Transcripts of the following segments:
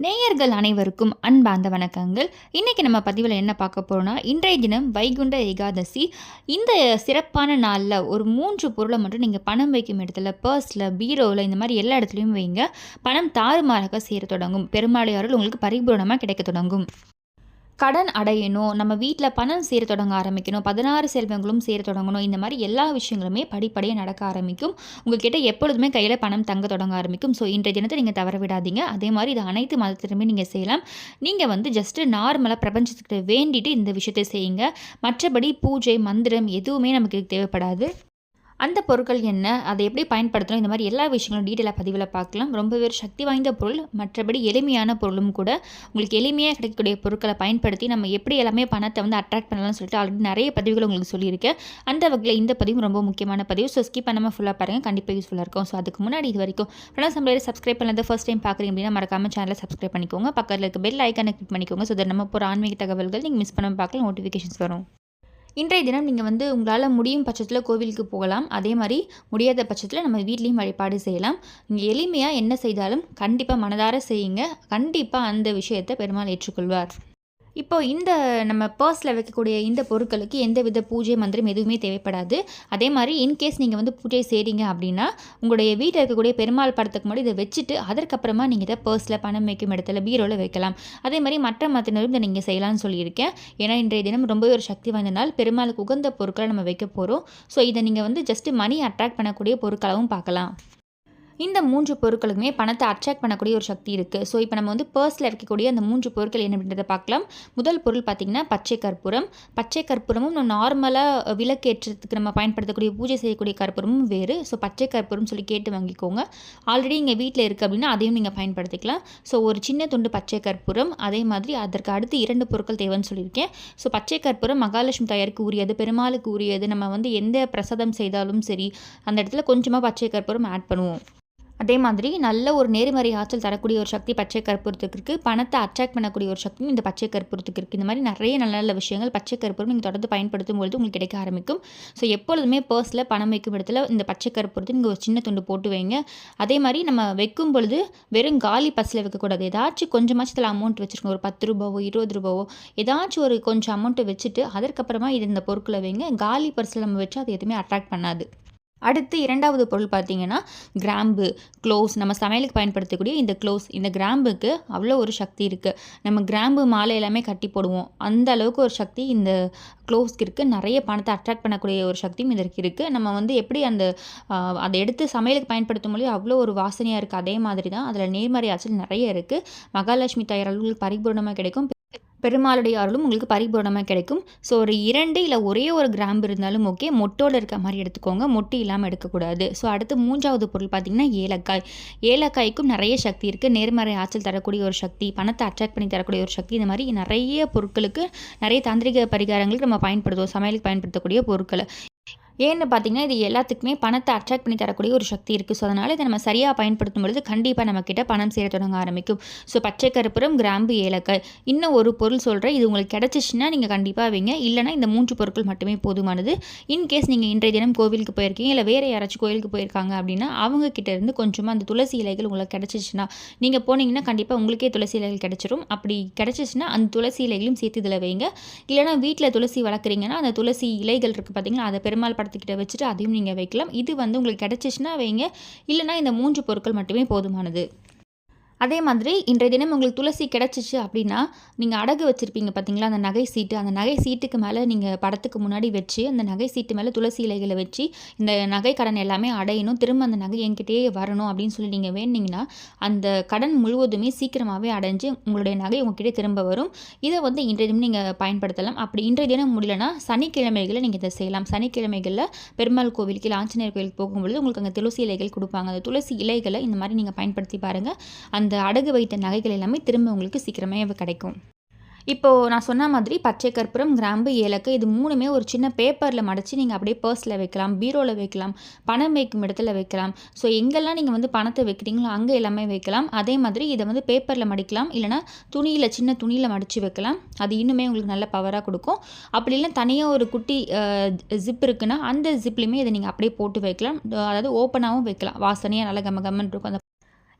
நேயர்கள் அனைவருக்கும் அன்பார்ந்த வணக்கங்கள். இன்றைக்கி நம்ம பதிவில் என்ன பார்க்க போகிறோம்னா இன்றைய தினம் வைகுண்ட ஏகாதசி. இந்த சிறப்பான நாளில் ஒரு மூன்று பொருளை மட்டும் நீங்கள் பணம் வைக்கும் இடத்துல பர்ஸில் பீரோவில் இந்த மாதிரி எல்லா இடத்துலையும் வைங்க. பணம் தாறுமாறாக சேர தொடங்கும். பெருமாளையாரில் உங்களுக்கு பரிபூரணமாக கிடைக்க தொடங்கும். கடன் அடையணும் நம்ம வீட்டில் பணம் சேர தொடங்க ஆரம்பிக்கணும் பதினாறு செல்வங்களும் சேர தொடங்கணும் இந்த மாதிரி எல்லா விஷயங்களுமே படிப்படியாக நடக்க ஆரம்பிக்கும். உங்கள்கிட்ட எப்பொழுதுமே கையில் பணம் தங்க தொடங்க ஆரம்பிக்கும். ஸோ இன்றைய தினத்தை நீங்கள் தவற விடாதீங்க. அதே மாதிரி இது அனைத்து மதத்திலுமே நீங்கள் செய்யலாம். நீங்கள் வந்து ஜஸ்ட்டு நார்மலாக பிரபஞ்சத்துக்கிட்ட வேண்டிட்டு இந்த விஷயத்தை செய்யுங்க. மற்றபடி பூஜை மந்திரம் எதுவுமே நமக்கு தேவைப்படாது. அந்த பொருட்கள் என்ன அதை எப்படி பயன்படுத்தணும் இந்த மாதிரி எல்லா விஷயங்களும் டீட்டெயிலாக பதிவில் பார்க்கலாம். ரொம்பவே சக்தி வாய்ந்த பொருள். மற்றபடி எளிமையான பொருளும் கூட உங்களுக்கு எளிமையாக கிடைக்கக்கூடிய பொருட்களை பயன்படுத்தி நம்ம எப்படி எல்லாமே பணத்தை வந்து அட்ராக்ட் பண்ணலாம்னு சொல்லிட்டு ஆல்ரெடி நிறைய பதிவுகள் உங்களுக்கு சொல்லியிருக்கேன். அந்த வகையில் இந்த பதிவும் ரொம்ப முக்கியமான பதிவு. ஸோ ஸ்கிப் பண்ணாமல் ஃபுல்லாக பாருங்கள் கண்டிப்பாக யூஸ்ஃபுல்லாக இருக்கும். ஸோ அதுக்கு முன்னாடி இது வரைக்கும் ஃப்ரெண்ட்ஸ் நம்மளே சப்ஸ்கிரைப் பண்ணது ஃபஸ்ட் டைம் பார்க்குறீங்க அப்படின்னா மறக்காம சேனலை சப்ஸ்கிரைப் பண்ணிக்கோங்க. பக்கத்தில் இருக்க பெல் ஐக்கானை கிளிக் பண்ணிக்கோங்க. ஸோ நம்ம போகிற ஆன்மீக தகவல்கள் நீங்கள் மிஸ் பண்ணாமல் பார்க்கலாம் நோட்டிஃபிகேஷன்ஸ் வரும். இன்றைய தினம் நீங்கள் வந்து உங்களால் முடியும் பட்சத்தில் கோவிலுக்கு போகலாம். அதே மாதிரி முடியாத பட்சத்தில் நம்ம வீட்லேயும் வழிபாடு செய்யலாம். நீங்கள் எளிமையாக என்ன செய்தாலும் கண்டிப்பாக மனதார செய்யுங்க. கண்டிப்பாக அந்த விஷயத்தை பெருமாள் ஏற்றுக்கொள்வார். இப்போ இந்த நம்ம பர்ஸில் வைக்கக்கூடிய இந்த பொருட்களுக்கு எந்த வித பூஜை மந்திரம் எதுவுமே தேவைப்படாது. அதே மாதிரி இன்கேஸ் நீங்கள் வந்து பூஜை செய்கிறீங்க அப்படின்னா உங்களுடைய வீட்டில் இருக்கக்கூடிய பெருமாள் படத்துக்கு முன்னாடி இதை வச்சுட்டு அதற்கப்புறமா நீங்கள் இதை பர்ஸில் பணம் வைக்கும் இடத்துல பீரோவில் வைக்கலாம். அதே மாதிரி மற்ற மத்தினரும் இதை நீங்கள் செய்யலாம்னு சொல்லியிருக்கேன். ஏன்னா இன்றைய தினம் ரொம்பவே ஒரு சக்தி வாய்ந்த நாள் பெருமாளுக்கு உகந்த பொருட்களை நம்ம வைக்க போகிறோம் ஸோ இதை நீங்கள் வந்து ஜஸ்ட்டு மணி அட்ராக்ட் பண்ணக்கூடிய பொருட்களாகவும் பார்க்கலாம். இந்த மூன்று பொருட்களுக்குமே பணத்தை அட்ராக்ட் பண்ணக்கூடிய ஒரு சக்தி இருக்குது ஸோ இப்போ நம்ம வந்து பர்ஸில் இருக்கக்கூடிய அந்த மூன்று பொருட்கள் என்ன அப்படின்றத பார்க்கலாம். முதல் பொருள் பார்த்திங்கன்னா பச்சை கற்பூரம். பச்சை கற்பூரமும் நார்மலாக விளக்கேற்றத்துக்கு நம்ம பயன்படுத்தக்கூடிய பூஜை செய்யக்கூடிய கற்பூரமும் வேறு. ஸோ பச்சை கற்பூரம் சொல்லி கேட்டு வாங்கிக்கோங்க. ஆல்ரெடி இங்கே வீட்டில் இருக்குது அப்படின்னா அதையும் நீங்கள் பயன்படுத்திக்கலாம். ஸோ ஒரு சின்ன துண்டு பச்சை கற்பூரம். அதே மாதிரி அதற்கு அடுத்து இரண்டு பொருட்கள் தேவைன்னு சொல்லியிருக்கேன். ஸோ பச்சை கற்பூரம் மகாலட்சுமி தயாருக்கு உரியது பெருமாளுக்கு உரியது. நம்ம வந்து எந்த பிரசாதம் செய்தாலும் சரி அந்த இடத்துல கொஞ்சமாக பச்சை கற்பூரம் ஆட் பண்ணுவோம். அதே மாதிரி நல்ல ஒரு நேர்மறை ஆற்றல் தரக்கூடிய ஒரு சக்தி பச்சை கற்பூரத்துக்கு இருக்குது பணத்தை அட்ராக்ட் பண்ணக்கூடிய ஒரு சக்தியும் இந்த பச்சை கற்பூரத்துக்கு இருக்குது இந்த மாதிரி நிறைய நல்ல நல்ல விஷயங்கள் பச்சை கற்பூரம் நீங்கள் தொடர்ந்து பயன்படுத்தும் பொழுது உங்களுக்கு கிடைக்க ஆரம்பிக்கும். ஸோ எப்பொழுதுமே பர்ஸில் பணம் வைக்கும் இடத்துல இந்த பச்சை கற்பூரத்தை நீங்கள் ஒரு சின்ன துண்டு போட்டு வைங்க. அதே மாதிரி நம்ம வைக்கும் பொழுது வெறும் காலி பஸ்ஸில் வைக்கக்கூடாது ஏதாச்சும் கொஞ்சமாச்சத்தில் அமௌண்ட் வச்சுருக்கோம் ஒரு பத்து ரூபாவோ இருபது ரூபாவோ ஏதாச்சும் ஒரு கொஞ்சம் அமௌண்ட்டை வச்சுட்டு அதற்கப்புறமா இது இந்த பொருட்களை வைங்க. காலி பர்ஸில் நம்ம வச்சு அது எதுவுமே அட்ராக்ட் பண்ணாது. அடுத்து இரண்டாவது பொருள் பார்த்திங்கன்னா கிராம்பு க்ளோஸ் நம்ம சமையலுக்கு பயன்படுத்தக்கூடிய இந்த க்ளோஸ் இந்த கிராம்புக்கு அவ்வளோ ஒரு சக்தி இருக்குது நம்ம கிராம்பு மாலை எல்லாமே கட்டி போடுவோம். அந்த அளவுக்கு ஒரு சக்தி இந்த க்ளோஸ்க்கு இருக்குது நிறைய பணத்தை அட்ராக்ட் பண்ணக்கூடிய ஒரு சக்தியும் இதற்கு இருக்குது நம்ம வந்து எப்படி அந்த அதை எடுத்து சமையலுக்கு பயன்படுத்தும் போது அவ்வளோ ஒரு வாசனையாக இருக்குது அதே மாதிரி தான் அதில் நேர்மறை ஆற்றல் நிறைய இருக்குது மகாலட்சுமி தயார் அளவுக்கு பரிபூர்ணமாக கிடைக்கும். பெருமாளுடைய அருளும் உங்களுக்கு பரிபூர்ணமாக கிடைக்கும். ஸோ ஒரு இரண்டு இல்லை ஒரே ஒரு கிராம்பு இருந்தாலும் ஓகே மொட்டோடு இருக்க மாதிரி எடுத்துக்கோங்க. மொட்டு இல்லாமல் எடுக்கக்கூடாது. ஸோ அடுத்து மூன்றாவது பொருள் பார்த்திங்கன்னா ஏலக்காய். ஏலக்காய்க்கும் நிறைய சக்தி இருக்குது நேர்மறை ஆற்றல் தரக்கூடிய ஒரு சக்தி பணத்தை அட்ராக்ட் பண்ணி தரக்கூடிய ஒரு சக்தி இந்த மாதிரி நிறைய பொருட்களுக்கு நிறைய தாந்திரிக பரிகாரங்களுக்கு நம்ம பயன்படுத்துவோம். சமையலுக்கு பயன்படுத்தக்கூடிய பொருட்களை. ஏன்னு பார்த்தீங்கன்னா இது எல்லாத்துக்குமே பணத்தை அட்ராக்ட் பண்ணி தரக்கூடிய ஒரு சக்தி இருக்குது ஸோ அதனால் இதை நம்ம சரியாக பயன்படுத்தும் பொழுது கண்டிப்பாக நம்மக்கிட்ட பணம் சேர தொடங்க ஆரம்பிக்கும். ஸோ பச்சை கருப்புறம் கிராம்பு ஏலக்காய் இன்னும் ஒரு பொருள் சொல்கிறேன் இது உங்களுக்கு கிடச்சிச்சின்னா நீங்கள் கண்டிப்பாக வைங்க. இல்லைனா இந்த மூன்று பொருட்கள் மட்டுமே போதுமானது. இன்கேஸ் நீங்கள் இன்றைய தினம் கோவிலுக்கு போயிருக்கீங்க இல்லை வேறு யாராச்சும் கோவிலுக்கு போயிருக்காங்க அப்படின்னா அவங்கக்கிட்ட இருந்து கொஞ்சமாக அந்த துளசி இலைகள் உங்களுக்கு கிடச்சிச்சின்னா நீங்கள் போனீங்கன்னா கண்டிப்பாக உங்களுக்கே துளசி இலைகள் கிடச்சிரும். அப்படி கிடச்சிச்சின்னா அந்த துளசி இலைகளையும் சேர்த்து இதில் வைங்க. இல்லைனா வீட்டில் துளசி வளர்க்குறீங்கன்னா அந்த துளசி இலைகள் இருக்குது பார்த்தீங்களா அதை பெருமாள் படத்துக்கிட்ட வச்சுட்டு அதையும் நீங்கள் வைக்கலாம். இது வந்து உங்களுக்கு கிடச்சிச்சின்னா வைங்க. இல்லைனா இந்த மூன்று பொருட்கள் மட்டுமே போதுமானது. அதே மாதிரி இன்றைய தினம் உங்களுக்கு துளசி கிடச்சிச்சு அப்படின்னா நீங்கள் அடகு வச்சுருப்பீங்க பார்த்தீங்களா அந்த நகை சீட்டு. அந்த நகை சீட்டுக்கு மேலே நீங்கள் படத்துக்கு முன்னாடி வச்சு அந்த நகை சீட்டு மேலே துளசி இலைகளை வச்சு இந்த நகை கடன் எல்லாமே அடையணும். திரும்ப அந்த நகை என்கிட்டயே வரணும் அப்படின்னு சொல்லி நீங்கள் வேணிங்கன்னா அந்த கடன் முழுவதுமே சீக்கிரமாகவே அடைஞ்சு உங்களுடைய நகை உங்ககிட்ட திரும்ப வரும். இதை வந்து இன்றைய தினம் நீங்கள் பயன்படுத்தலாம். அப்படி இன்றைய தினம் முடியலன்னா சனிக்கிழமைகளில் நீங்கள் இதை செய்யலாம். சனிக்கிழமைகளில் பெருமாள் கோவிலுக்கு ஆஞ்சநேயர் கோவிலுக்கு போகும்பொழுது உங்களுக்கு அங்கே துளசி இலைகள் கொடுப்பாங்க. அந்த துளசி இலைகளை இந்த மாதிரி நீங்கள் பயன்படுத்தி பாருங்கள் அந்த அந்த அடகு வைத்த நகைகள் எல்லாமே திரும்ப உங்களுக்கு சீக்கிரமே கிடைக்கும். இப்போது நான் சொன்ன மாதிரி பச்சை கற்பூரம் கிராம்பு ஏலக்காய் இது மூணுமே ஒரு சின்ன பேப்பரில் மடித்து நீங்கள் அப்படியே பர்ஸில் வைக்கலாம் பீரோவில் வைக்கலாம் பணம் வைக்கும் இடத்துல வைக்கலாம். ஸோ எங்கெல்லாம் நீங்கள் வந்து பணத்தை வைக்கிறீங்களோ அங்கே எல்லாமே வைக்கலாம். அதே மாதிரி இதை வந்து பேப்பரில் மடிக்கலாம் இல்லைனா துணியில் சின்ன துணியில் மடித்து வைக்கலாம். அது இன்னுமே உங்களுக்கு நல்ல பவராக கொடுக்கும். அப்படி இல்லை தனியாக ஒரு குட்டி ஜிப் இருக்குன்னா அந்த ஜிப்லேயுமே இதை நீங்கள் அப்படியே போட்டு வைக்கலாம். அதாவது ஓப்பனாகவும் வைக்கலாம். வாசனையாக நல்லா கம கம்மன் இருக்கும். அந்த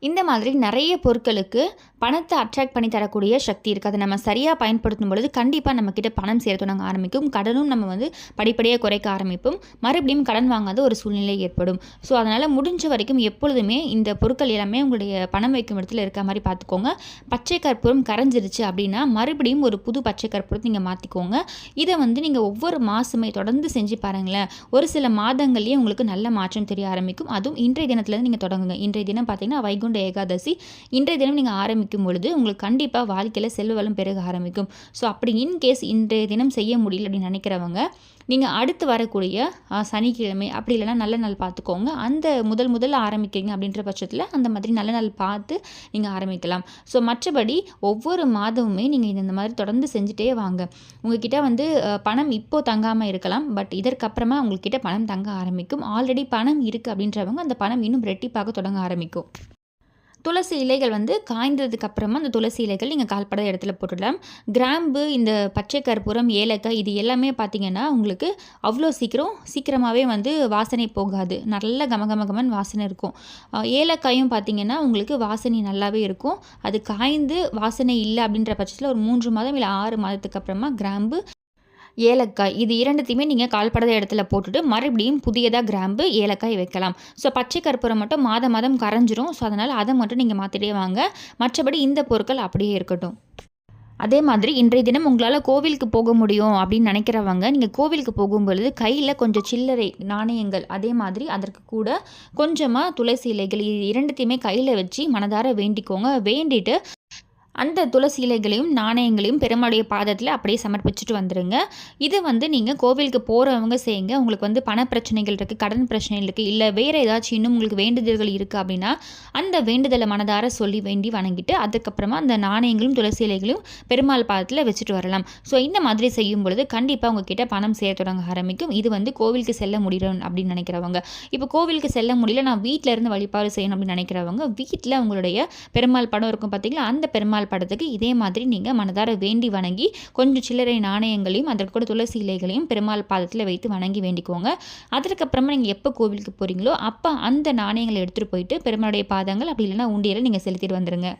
இந்த மாதிரி நிறைய பொருட்களுக்கு பணத்தை அட்ராக்ட் பண்ணி தரக்கூடிய சக்தி இருக்குது அதை நம்ம சரியாக பயன்படுத்தும் பொழுது கண்டிப்பாக நம்மக்கிட்ட பணம் சேர தொடங்க ஆரம்பிக்கும். கடனும் நம்ம வந்து படிப்படியாக குறைக்க ஆரம்பிப்போம். மறுபடியும் கடன் வாங்காத ஒரு சூழ்நிலை ஏற்படும். ஸோ அதனால் முடிஞ்ச வரைக்கும் எப்பொழுதுமே இந்த பொருட்கள் எல்லாமே உங்களுடைய பணம் வைக்கும் இடத்துல இருக்க மாதிரி பார்த்துக்கோங்க. பச்சை கற்பூரம் கரைஞ்சிருச்சு அப்படின்னா மறுபடியும் ஒரு புது பச்சை கற்பூரத்தை நீங்கள் மாற்றிக்கோங்க இதை வந்து நீங்கள் ஒவ்வொரு மாதமே தொடர்ந்து செஞ்சு பாருங்களேன். ஒரு சில மாதங்கள்லேயே உங்களுக்கு நல்ல மாற்றம் தெரிய ஆரம்பிக்கும். அதுவும் இன்றைய தினத்துலேருந்து நீங்கள் தொடங்குங்க. இன்றைய தினம் பார்த்தீங்கன்னா வைகுண்ட ஏகாதசி இன்றைய தினம் நீங்கள் ஆரம்பிக்கும் பொழுது உங்களுக்கு கண்டிப்பாக வாழ்க்கையில் செல்வ வளம் பெருக ஆரம்பிக்கும். ஸோ அப்படி இன்கேஸ் இன்றைய தினம் செய்ய முடியல அப்படின்னு நினைக்கிறவங்க நீங்கள் அடுத்து வரக்கூடிய சனிக்கிழமை அப்படி இல்லைனா நல்ல நாள் பார்த்துக்கோங்க. அந்த முதல் முதல்ல ஆரம்பிக்கிறீங்க அப்படின்ற பட்சத்தில் அந்த மாதிரி நல்ல நாள் பார்த்து நீங்கள் ஆரம்பிக்கலாம். ஸோ மற்றபடி ஒவ்வொரு மாதமுமே நீங்கள் இந்த மாதிரி தொடர்ந்து செஞ்சுட்டே வாங்க. உங்ககிட்ட வந்து பணம் இப்போது தங்காமல் இருக்கலாம். பட் இதற்கப்புறமா உங்கள்கிட்ட பணம் தங்க ஆரம்பிக்கும். ஆல்ரெடி பணம் இருக்குது அப்படின்றவங்க அந்த பணம் இன்னும் ரெட்டிப்பாக தொடங்க ஆரம்பிக்கும். துளசி இலைகள் வந்து காய்ந்ததுக்கு அப்புறமா அந்த துளசி இலைகள் நீங்கள் கால்பட இடத்துல போட்டுடலாம். கிராம்பு இந்த பச்சை கற்பூரம் ஏலக்காய் இது எல்லாமே பார்த்திங்கன்னா உங்களுக்கு அவ்வளோ சீக்கிரம் சீக்கிரமாகவே வந்து வாசனை போகாது. நல்ல கமகமகமன் வாசனை இருக்கும். ஏலக்காயும் பார்த்தீங்கன்னா உங்களுக்கு வாசனை நல்லாவே இருக்கும். அது காய்ந்து வாசனை இல்லை அப்படின்ற பட்சத்தில் ஒரு மூன்று மாதம் இல்லை ஆறு மாதத்துக்கு அப்புறமா கிராம்பு ஏலக்காய். இது இரண்டுத்தையுமே நீங்கள் கால்படாத இடத்துல போட்டுட்டு மறுபடியும் புதியதாக கிராம்பு ஏலக்காய் வைக்கலாம். ஸோ பச்சை கற்பூரம் மட்டும் மாதம் மாதம் கரைஞ்சிரும். ஸோ அதனால் அதை மட்டும் நீங்கள் மாற்றிட்டே வாங்க. மற்றபடி இந்த பொருட்கள் அப்படியே இருக்கட்டும். அதே மாதிரி இன்றைய தினம் உங்களால் கோவிலுக்கு போக முடியும் அப்படின்னு நினைக்கிறவங்க நீங்கள் கோவிலுக்கு போகும்பொழுது கையில் கொஞ்சம் சில்லறை நாணயங்கள் அதே மாதிரி அதற்கு கூட கொஞ்சமாக துளசி இலைகள் இது இரண்டுத்தையுமே கையில் வச்சு மனதார வேண்டிக்கோங்க. வேண்டிட்டு அந்த துளசி இலைகளையும் நாணயங்களையும் பெருமாளுடைய பாதத்தில் அப்படியே சமர்ப்பிச்சுட்டு வந்துடுங்க இது வந்து நீங்கள் கோவிலுக்கு போகிறவங்க செய்யுங்க. உங்களுக்கு வந்து பண பிரச்சனைகள் இருக்குது கடன் பிரச்சனைகள் இருக்குது இல்லை வேறு ஏதாச்சும் இன்னும் உங்களுக்கு வேண்டுதல்கள் இருக்குது அப்படின்னா அந்த வேண்டுதலை மனதார சொல்லி வேண்டி வணங்கிட்டு அதுக்கப்புறமா அந்த நாணயங்களும் துளசி இலைகளையும் பெருமாள் பாதத்தில் வச்சுட்டு வரலாம். ஸோ இந்த மாதிரி செய்யும் பொழுது கண்டிப்பாக உங்ககிட்ட பணம் சேர தொடங்க ஆரம்பிக்கும். இது வந்து கோவிலுக்கு செல்ல முடியும் அப்படின்னு நினைக்கிறவங்க. இப்போ கோவிலுக்கு செல்ல முடியல நான் வீட்டில் இருந்து வழிபாடு செய்யணும் அப்படின்னு நினைக்கிறவங்க வீட்டில் உங்களுடைய பெருமாள் படம் இருக்கும் பார்த்தீங்களா அந்த பெருமாள் பெருமாள் படத்துக்கு இதே மாதிரி நீங்கள் மனதார வேண்டி வணங்கி கொஞ்சம் சில்லறை நாணயங்களையும் அதற்கு கூட துளசி இலைகளையும் பெருமாள் பாதத்தில் வைத்து வணங்கி வேண்டிக்கோங்க. அதற்கப்புறமா நீங்கள் எப்போ கோவிலுக்கு போகிறீங்களோ அப்போ அந்த நாணயங்களை எடுத்துகிட்டு போயிட்டு பெருமாளுடைய பாதங்கள் அப்படி இல்லைன்னா உண்டியில் நீங்கள் செலுத்திட்டு வந்துடுங்க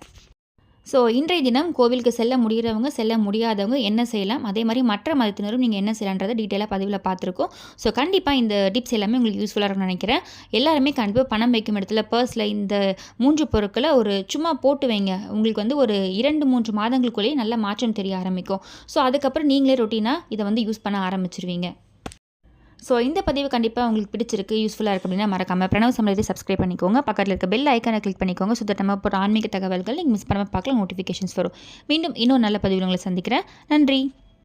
ஸோ இன்றைய தினம் கோவிலுக்கு செல்ல முடிகிறவங்க செல்ல முடியாதவங்க என்ன செய்யலாம்? அதே மாதிரி மற்ற மதத்தினரும் நீங்கள் என்ன செய்யலான்றதை டீட்டெயிலாக பதிவில் பார்த்துருக்கோம். ஸோ கண்டிப்பாக இந்த டிப்ஸ் எல்லாமே உங்களுக்கு யூஸ்ஃபுல்லாக இருக்கும்னு நினைக்கிறேன். எல்லாருமே கண்டிப்பாக பணம் வைக்கும் இடத்துல பர்ஸில் இந்த மூன்று பொருட்களை ஒரு சும்மா போட்டு வைங்க. உங்களுக்கு வந்து ஒரு இரண்டு மூன்று மாதங்களுக்குள்ளேயே நல்ல மாற்றம் தெரிய ஆரம்பிக்கும். ஸோ அதுக்கப்புறம் நீங்களே ரொட்டீனாக இதை வந்து யூஸ் பண்ண ஆரம்பிச்சிருவீங்க. ஸோ இந்த பதிவு கண்டிப்பாக உங்களுக்கு பிடிச்சிருக்கு யூஸ்ஃபுல்லாக இருக்குது அப்படின்னா மறக்காமல் பிரணவ் சமயத்தை சப்ஸ்கிரைப் பண்ணிக்கோங்க. பக்கத்தில் இருக்க பெல் ஐக்கானை கிளிக் பண்ணிக்கோங்க. சுத்தமாக நம்ம போகிற ஆன்மீக தகவல்கள் நீங்கள் மிஸ் பண்ணாமல் பார்க்கலாம் நோட்டிஃபிகேஷன்ஸ் வரும். மீண்டும் இன்னும் நல்ல பதிவு உங்களை சந்திக்கிறேன். நன்றி.